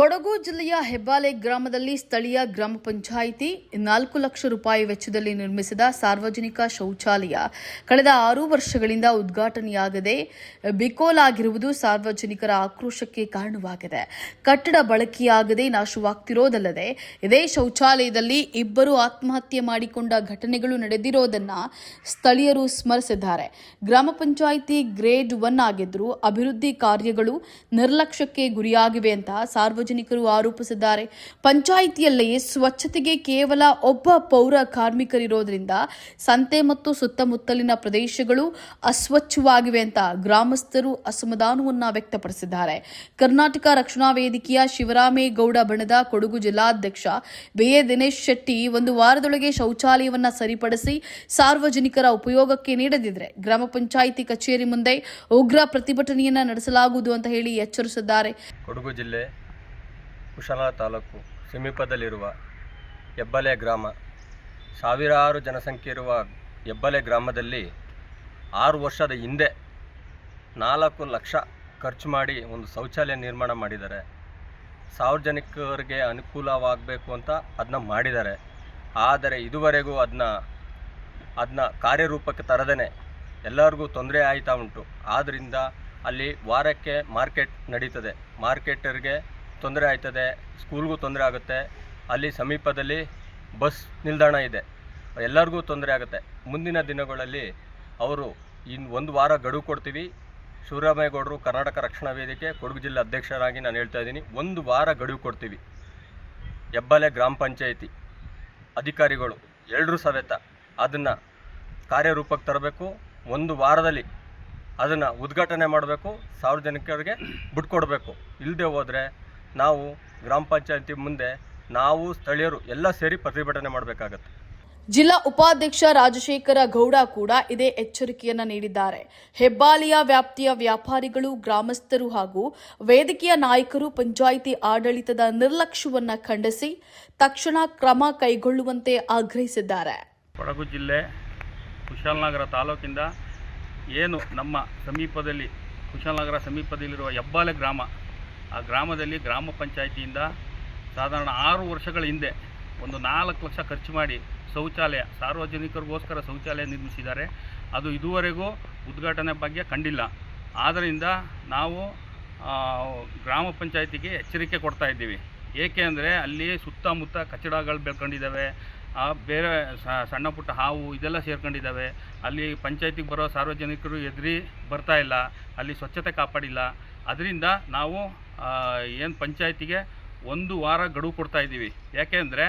ಕೊಡಗು ಜಿಲ್ಲೆಯ ಹೆಬ್ಬಾಲೆ ಗ್ರಾಮದಲ್ಲಿ ಸ್ಥಳೀಯ ಗ್ರಾಮ ಪಂಚಾಯಿತಿ ನಾಲ್ಕು ಲಕ್ಷ ರೂಪಾಯಿ ವೆಚ್ಚದಲ್ಲಿ ನಿರ್ಮಿಸಿದ ಸಾರ್ವಜನಿಕ ಶೌಚಾಲಯ ಕಳೆದ ಆರು ವರ್ಷಗಳಿಂದ ಉದ್ಘಾಟನೆಯಾಗದೆ ಬಿಕೋಲಾಗಿರುವುದು ಸಾರ್ವಜನಿಕರ ಆಕ್ರೋಶಕ್ಕೆ ಕಾರಣವಾಗಿದೆ. ಕಟ್ಟಡ ಬಳಕೆಯಾಗದೆ ನಾಶವಾಗ್ತಿರೋದಲ್ಲದೆ, ಇದೇ ಶೌಚಾಲಯದಲ್ಲಿ ಇಬ್ಬರು ಆತ್ಮಹತ್ಯೆ ಮಾಡಿಕೊಂಡ ಘಟನೆಗಳು ನಡೆದಿರೋದನ್ನ ಸ್ಥಳೀಯರು ಸ್ಮರಿಸಿದ್ದಾರೆ. ಗ್ರಾಮ ಪಂಚಾಯಿತಿ ಗ್ರೇಡ್ ಒನ್ ಆಗಿದ್ದರೂ ಅಭಿವೃದ್ಧಿ ಕಾರ್ಯಗಳು ನಿರ್ಲಕ್ಷ್ಯಕ್ಕೆ ಗುರಿಯಾಗಿವೆ ಅಂತ ಸಾರ್ವಜನಿಕರು ಆರೋಪಿಸಿದ್ದಾರೆ. ಪಂಚಾಯಿತಿಯಲ್ಲಿಯೇ ಸ್ವಚ್ಛತೆಗೆ ಕೇವಲ ಒಬ್ಬ ಪೌರ ಕಾರ್ಮಿಕರಿರೋದ್ರಿಂದ ಸಂತೆ ಮತ್ತು ಸುತ್ತಮುತ್ತಲಿನ ಪ್ರದೇಶಗಳು ಅಸ್ವಚ್ಛವಾಗಿವೆ ಅಂತ ಗ್ರಾಮಸ್ಥರು ಅಸಮಾಧಾನವನ್ನ ವ್ಯಕ್ತಪಡಿಸಿದ್ದಾರೆ. ಕರ್ನಾಟಕ ರಕ್ಷಣಾ ವೇದಿಕೆಯ ಶಿವರಾಮೇಗೌಡ ಬಣದ ಕೊಡಗು ಜಿಲ್ಲಾಧ್ಯಕ್ಷ ಬಿಎ ದಿನೇಶ್ ಶೆಟ್ಟಿ ಒಂದು ವಾರದೊಳಗೆ ಶೌಚಾಲಯವನ್ನ ಸರಿಪಡಿಸಿ ಸಾರ್ವಜನಿಕರ ಉಪಯೋಗಕ್ಕೆ ನೀಡದಿದ್ರೆ ಗ್ರಾಮ ಪಂಚಾಯಿತಿ ಕಚೇರಿ ಮುಂದೆ ಉಗ್ರ ಪ್ರತಿಭಟನೆಯನ್ನ ನಡೆಸಲಾಗುವುದು ಅಂತ ಹೇಳಿ ಎಚ್ಚರಿಸಿದ್ದಾರೆ. ಕೊಡಗು ಜಿಲ್ಲೆ ಕುಶಾಲ ತಾಲೂಕು ಸಮೀಪದಲ್ಲಿರುವ ಹೆಬ್ಬಲೆ ಗ್ರಾಮ. ಸಾವಿರಾರು ಜನಸಂಖ್ಯೆ ಇರುವ ಹೆಬ್ಬಲೆ ಗ್ರಾಮದಲ್ಲಿ ಆರು ವರ್ಷದ ಹಿಂದೆ ನಾಲ್ಕು ಲಕ್ಷ ಖರ್ಚು ಮಾಡಿ ಒಂದು ಶೌಚಾಲಯ ನಿರ್ಮಾಣ ಮಾಡಿದ್ದಾರೆ. ಸಾರ್ವಜನಿಕರಿಗೆ ಅನುಕೂಲವಾಗಬೇಕು ಅಂತ ಅದನ್ನ ಮಾಡಿದ್ದಾರೆ. ಆದರೆ ಇದುವರೆಗೂ ಅದನ್ನ ಅದನ್ನ ಕಾರ್ಯರೂಪಕ್ಕೆ ತರದೇ ಎಲ್ಲರಿಗೂ ತೊಂದರೆ ಆಯಿತಾ ಉಂಟು. ಆದ್ದರಿಂದ ಅಲ್ಲಿ ವಾರಕ್ಕೆ ಮಾರ್ಕೆಟ್ ನಡೀತದೆ. ಮಾರ್ಕೆಟರ್ಗೆ ತೊಂದರೆ ಆಯ್ತದೆ, ಸ್ಕೂಲ್ಗೂ ತೊಂದರೆ ಆಗುತ್ತೆ, ಅಲ್ಲಿ ಸಮೀಪದಲ್ಲಿ ಬಸ್ ನಿಲ್ದಾಣ ಇದೆ, ಎಲ್ಲರಿಗೂ ತೊಂದರೆ ಆಗುತ್ತೆ. ಮುಂದಿನ ದಿನಗಳಲ್ಲಿ ಅವರು ಇನ್ನು ಒಂದು ವಾರ ಗಡುವು ಕೊಡ್ತೀವಿ. ಶಿವರಾಮೇಗೌಡರು ಕರ್ನಾಟಕ ರಕ್ಷಣಾ ವೇದಿಕೆ, ಕೊಡಗು ಜಿಲ್ಲೆ ಅಧ್ಯಕ್ಷರಾಗಿ ನಾನು ಹೇಳ್ತಾ ಇದ್ದೀನಿ, ಒಂದು ವಾರ ಗಡುವು ಕೊಡ್ತೀವಿ. ಹೆಬ್ಬಲೆ ಗ್ರಾಮ ಪಂಚಾಯಿತಿ ಅಧಿಕಾರಿಗಳು ಎಲ್ಲರೂ ಸಮೇತ ಅದನ್ನು ಕಾರ್ಯರೂಪಕ್ಕೆ ತರಬೇಕು. ಒಂದು ವಾರದಲ್ಲಿ ಅದನ್ನು ಉದ್ಘಾಟನೆ ಮಾಡಬೇಕು. ಸಾರ್ವಜನಿಕರಿಗೆ ಬಿಟ್ಕೊಡ್ಬೇಕು. ಇಲ್ಲದೆ ಹೋದರೆ ನಾವು ಗ್ರಾಮ ಪಂಚಾಯತಿ ಮುಂದೆ ನಾವು ಸ್ಥಳೀಯರು ಎಲ್ಲ ಸೇರಿ ಪ್ರತಿಭಟನೆ ಮಾಡಬೇಕಾಗತ್ತೆ. ಜಿಲ್ಲಾ ಉಪಾಧ್ಯಕ್ಷ ರಾಜಶೇಖರ ಗೌಡ ಕೂಡ ಇದೇ ಎಚ್ಚರಿಕೆಯನ್ನು ನೀಡಿದ್ದಾರೆ. ಹೆಬ್ಬಾಲಿಯ ವ್ಯಾಪ್ತಿಯ ವ್ಯಾಪಾರಿಗಳು ಗ್ರಾಮಸ್ಥರು ಹಾಗೂ ವೇದಿಕೆಯ ನಾಯಕರು ಪಂಚಾಯಿತಿ ಆಡಳಿತದ ನಿರ್ಲಕ್ಷ್ಯವನ್ನ ಖಂಡಿಸಿ ತಕ್ಷಣ ಕ್ರಮ ಕೈಗೊಳ್ಳುವಂತೆ ಆಗ್ರಹಿಸಿದ್ದಾರೆ. ಕೊಡಗು ಜಿಲ್ಲೆ ಕುಶಾಲನಗರ ತಾಲೂಕಿಂದ ಏನು ನಮ್ಮ ಸಮೀಪದಲ್ಲಿ ಕುಶಾಲನಗರ ಸಮೀಪದಲ್ಲಿರುವ ಹೆಬ್ಬಾಲೆ ಗ್ರಾಮ ಆ ಗ್ರಾಮದಲ್ಲಿ ಗ್ರಾಮ ಪಂಚಾಯಿತಿಯಿಂದ ಸಾಧಾರಣ ಆರು ವರ್ಷಗಳ ಹಿಂದೆ ಒಂದು ನಾಲ್ಕು ಲಕ್ಷ ಖರ್ಚು ಮಾಡಿ ಶೌಚಾಲಯ, ಸಾರ್ವಜನಿಕರಿಗೋಸ್ಕರ ಶೌಚಾಲಯ ನಿರ್ಮಿಸಿದ್ದಾರೆ. ಅದು ಇದುವರೆಗೂ ಉದ್ಘಾಟನೆ ಬಗ್ಗೆ ಕಂಡಿಲ್ಲ. ಆದ್ದರಿಂದ ನಾವು ಗ್ರಾಮ ಪಂಚಾಯತಿಗೆ ಎಚ್ಚರಿಕೆ ಕೊಡ್ತಾ ಇದ್ದೀವಿ. ಏಕೆ ಅಂದರೆ ಅಲ್ಲಿ ಸುತ್ತಮುತ್ತ ಕಚಡಗಳು ಬೆಳ್ಕೊಂಡಿದ್ದಾವೆ ಬೇರೆ ಸಣ್ಣ ಪುಟ್ಟ ಹಾವು ಇದೆಲ್ಲ ಸೇರ್ಕೊಂಡಿದ್ದಾವೆ. ಅಲ್ಲಿ ಪಂಚಾಯತಿಗೆ ಬರೋ ಸಾರ್ವಜನಿಕರು ಎದುರಿ ಬರ್ತಾ ಇಲ್ಲ, ಅಲ್ಲಿ ಸ್ವಚ್ಛತೆ ಕಾಪಾಡಿಲ್ಲ. ಅದರಿಂದ ನಾವು ಏನು ಪಂಚಾಯತಿಗೆ ಒಂದು ವಾರ ಗಡುವು ಕೊಡ್ತಾ ಇದ್ದೀವಿ. ಯಾಕೆಂದರೆ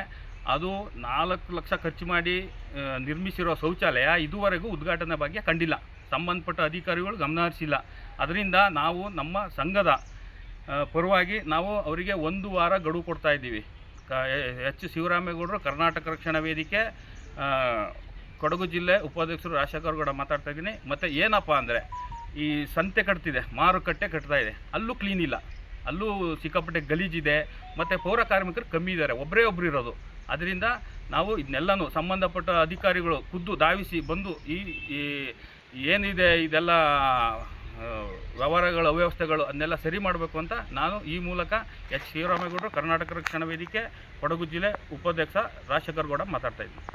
ಅದು ನಾಲ್ಕು ಲಕ್ಷ ಖರ್ಚು ಮಾಡಿ ನಿರ್ಮಿಸಿರೋ ಶೌಚಾಲಯ ಇದುವರೆಗೂ ಉದ್ಘಾಟನೆ ಬಗ್ಗೆ ಕಂಡಿಲ್ಲ. ಸಂಬಂಧಪಟ್ಟ ಅಧಿಕಾರಿಗಳು ಗಮನ ಹರಿಸಿಲ್ಲ ಅದರಿಂದ ನಾವು ನಮ್ಮ ಸಂಘದ ಪರವಾಗಿ ನಾವು ಅವರಿಗೆ ಒಂದು ವಾರ ಗಡುವು ಕೊಡ್ತಾ ಇದ್ದೀವಿ. ಎಚ್ ಶಿವರಾಮೇಗೌಡರು ಕರ್ನಾಟಕ ರಕ್ಷಣಾ ವೇದಿಕೆ ಕೊಡಗು ಜಿಲ್ಲೆ ಉಪಾಧ್ಯಕ್ಷರು ರಾಜಶೇಖರ್ ಗೌಡ ಮಾತಾಡ್ತಾ ಇದ್ದೀನಿ. ಮತ್ತು ಏನಪ್ಪ ಅಂದರೆ ಈ ಸಂತೆ ಕಟ್ತಿದೆ, ಮಾರುಕಟ್ಟೆ ಕಟ್ತಾ ಇದೆ. ಅಲ್ಲೂ ಕ್ಲೀನ್ ಇಲ್ಲ. ಅಲ್ಲೂ ಸಿಕ್ಕಾಪಟ್ಟೆ ಗಲೀಜಿದೆ ಮತ್ತು ಪೌರ ಕಾರ್ಮಿಕರು ಕಮ್ಮಿ ಇದ್ದಾರೆ. ಒಬ್ಬರೇ ಒಬ್ಬರು ಇರೋದು. ಅದರಿಂದ ನಾವು ಇದನ್ನೆಲ್ಲನೂ ಸಂಬಂಧಪಟ್ಟ ಅಧಿಕಾರಿಗಳು ಖುದ್ದು ಧಾವಿಸಿ ಬಂದು ಈ ಈ, ಏನಿದೆ ಇದೆಲ್ಲ ವ್ಯವಹಾರಗಳ, ಅವ್ಯವಸ್ಥೆಗಳು ಅದನ್ನೆಲ್ಲ ಸರಿ ಮಾಡಬೇಕು ಅಂತ ನಾನು ಈ ಮೂಲಕ ಎಚ್. ಶಿವರಾಮೇಗೌಡರು, ಕರ್ನಾಟಕ ರಕ್ಷಣಾ ವೇದಿಕೆ, ಕೊಡಗು ಜಿಲ್ಲೆ ಉಪಾಧ್ಯಕ್ಷ ರಾಜಶೇಖರ್ ಗೌಡ ಮಾತಾಡ್ತಾ ಇದ್ದೀನಿ.